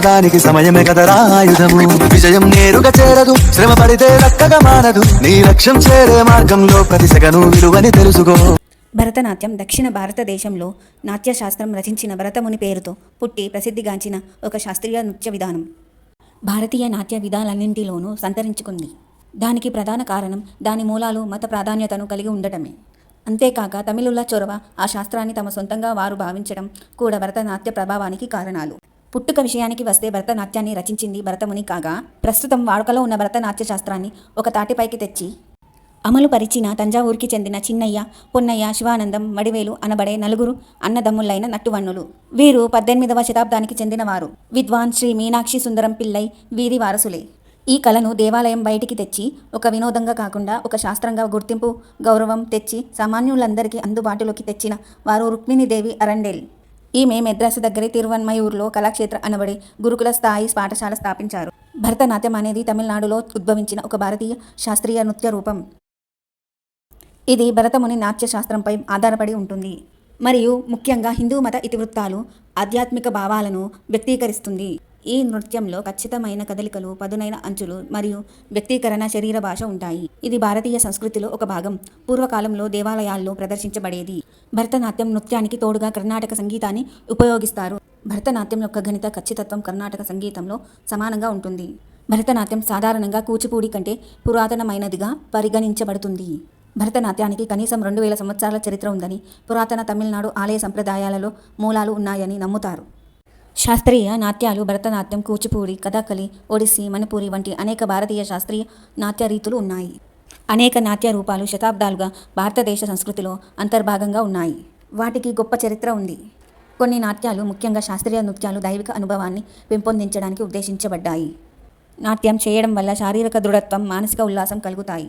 దానికి సమయమే కదరా ఆయుధము విజయం నేరుగా చేరదు శ్రమ పడితే దక్కగా మానదు నీ లక్ష్యం చేరే మార్గంలో ప్రతి సెగను విలువని తెలుసుకో. భరతనాట్యం దక్షిణ భారతదేశంలో నాట్యశాస్త్రం రచించిన భరతముని పేరుతో పుట్టి ప్రసిద్ధిగాంచిన ఒక శాస్త్రీయ నృత్య విధానం. భారతీయ నాట్య విధాలన్నింటిలోనూ సంతరించుకుంది. దానికి ప్రధాన కారణం దాని మూలాలు మత ప్రాధాన్యతను కలిగి ఉండటమే. అంతేకాక తమిళుల చొరవ ఆ శాస్త్రాన్ని తమ సొంతంగా వారు భావించడం కూడా భరతనాట్య ప్రభావానికి కారణాలు. పుట్టుక విషయానికి వస్తే భరతనాట్యాన్ని రచించింది భరతముని కాగా ప్రస్తుతం వాడుకలో ఉన్న భరతనాట్య శాస్త్రాన్ని ఒక తాటిపైకి తెచ్చి అమలు పరిచిన తంజావూరుకి చెందిన చిన్నయ్య పొన్నయ్య శివానందం మడివేలు అనబడే నలుగురు అన్నదమ్ములైన నట్టువన్నులు. వీరు పద్దెనిమిదవ శతాబ్దానికి చెందినవారు. విద్వాన్ శ్రీ మీనాక్షి సుందరం పిల్లై వీరి వారసులే. ఈ కళను దేవాలయం బయటికి తెచ్చి ఒక వినోదంగా కాకుండా ఒక శాస్త్రంగా గుర్తింపు గౌరవం తెచ్చి సామాన్యులందరికీ అందుబాటులోకి తెచ్చిన వారు రుక్మిణీదేవి అరండేల్. ఈమె మెద్రాసు దగ్గరే తిరువన్మయూరులో కళాక్షేత్ర అనబడే గురుకుల స్థాయి పాఠశాల స్థాపించారు. భరతనాట్యం అనేది తమిళనాడులో ఉద్భవించిన ఒక భారతీయ శాస్త్రీయ నృత్య రూపం. ఇది భరతముని నాట్య శాస్త్రంపై ఆధారపడి ఉంటుంది. మరియు ముఖ్యంగా హిందూ మత ఇతివృత్తాలు ఆధ్యాత్మిక భావాలను వ్యక్తీకరిస్తుంది. ఈ నృత్యంలో ఖచ్చితమైన కదలికలు పదునైన అంచులు మరియు వ్యక్తీకరణ శరీర భాష ఉంటాయి. ఇది భారతీయ సంస్కృతిలో ఒక భాగం. పూర్వకాలంలో దేవాలయాల్లో ప్రదర్శించబడేది. భరతనాట్యం నృత్యానికి తోడుగా కర్ణాటక సంగీతాన్ని ఉపయోగిస్తారు. భరతనాట్యం యొక్క గణిత ఖచ్చితత్వం కర్ణాటక సంగీతంలో సమానంగా ఉంటుంది. భరతనాట్యం సాధారణంగా కూచిపూడి కంటే పురాతనమైనదిగా పరిగణించబడుతుంది. భరతనాట్యానికి కనీసం రెండు వేల సంవత్సరాల చరిత్ర ఉందని పురాతన తమిళనాడు ఆలయ సంప్రదాయాలలో మూలాలు ఉన్నాయని నమ్ముతారు. శాస్త్రీయ నాట్యాలు భరతనాట్యం కూచిపూడి కథాకళి ఒడిస్సీ మణిపూరి వంటి అనేక భారతీయ శాస్త్రీయ నాట్య రీతులు ఉన్నాయి. అనేక నాట్య రూపాలు శతాబ్దాలుగా భారతదేశ సంస్కృతిలో అంతర్భాగంగా ఉన్నాయి. వాటికి గొప్ప చరిత్ర ఉంది. కొన్ని నాట్యాలు ముఖ్యంగా శాస్త్రీయ నృత్యాలు దైవిక అనుభవాన్ని పెంపొందించడానికి ఉద్దేశించబడ్డాయి. నాట్యం చేయడం వల్ల శారీరక దృఢత్వం మానసిక ఉల్లాసం కలుగుతాయి.